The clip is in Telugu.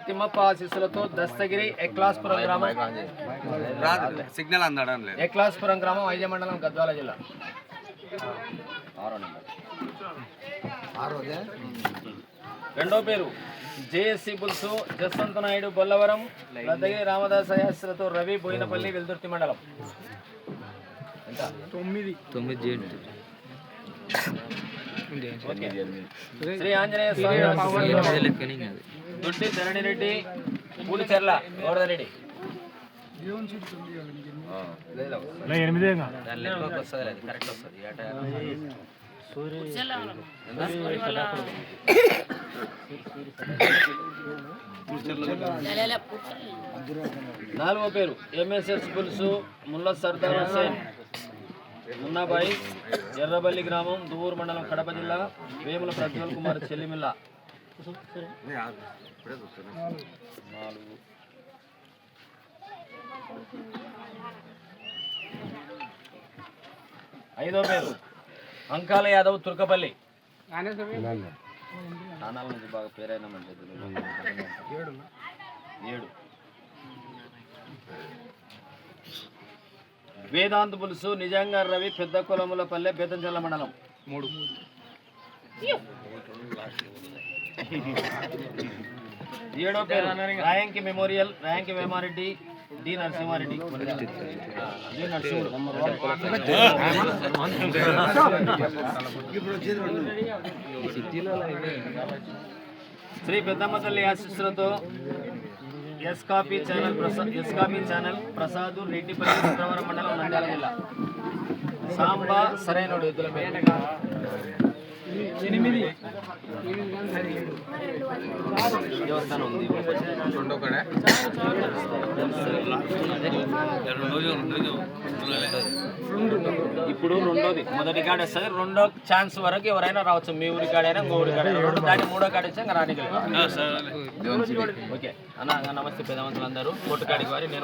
తిమ్మప్ప ఆశీస్సులతో దస్తగిరి ఎక్లాస్పురం గ్రామం. సిగ్నల్ అందడం లేదు ఎక్లాస్పురం గ్రామం ఐజ మండలం గద్వాల జిల్లా. రెండో పేరు జేఎస్సి పులుసు జస్వంత నాయుడు బొల్లవరం దస్తగిరి రామదాస్ ఆశీస్సులతో రవి బోయినపల్లి వెల్దుర్తి మండలం. ఎంత? ఓకే. శ్రీ ఆంజనేయ స్వామి దొడ్డి ధరణిరెడ్డి పూడిచెర్ల గౌడరెడ్డి నాలుగో పేరు ఎంఎస్ఎస్ పులుసు ముల్ల సర్దార్ హుసేన్ మున్నాబాయి ఎర్రబల్లి గ్రామం దువ్వూరు మండలం కడప జిల్లా వేముల ప్రజ్వల్ కుమార్ చెల్లిమిల్ల. నాలుగు ఐదో పేరు. అంకాల యాదవ్ తుర్కపల్లి. నానాల నుంచి బాగా పేరైన ఏడు. వేదాంత పులుసు నిజంగా రవి పెద్ద కులముల పల్లె బేతంచెల్ల మండలం. మూడు. ఏడో పేరు? Rayanki memorial Rayanki Vemareddy D Narasimhareddy. D Narasimhudu. Sri Peddamma Thalli ఆశీస్సులతో S copy channel Prasad S copy channel Prasad Reddipalli శుక్రవారం మండలం నంద్యాల జిల్లా. సాంబా సరైనడు ఎద్దుల పేరు. ఎనిమిది. దేవస్థానం ఉంది రెండో కడే ఇప్పుడు రెండోది. మొదటి కాడ వస్తుంది. రెండో ఛాన్స్ వరకు ఎవరైనా రావచ్చు. మీ ఊరి కాడైనా ఇంకో ఊరి కాడైనా. రెండు దాటి మూడో కాడ వచ్చి ఇంకా రానికి ఓకే. అన్న నమస్తే పెద్దవంతులు అందరూ కోటు కాడికి వారి నేను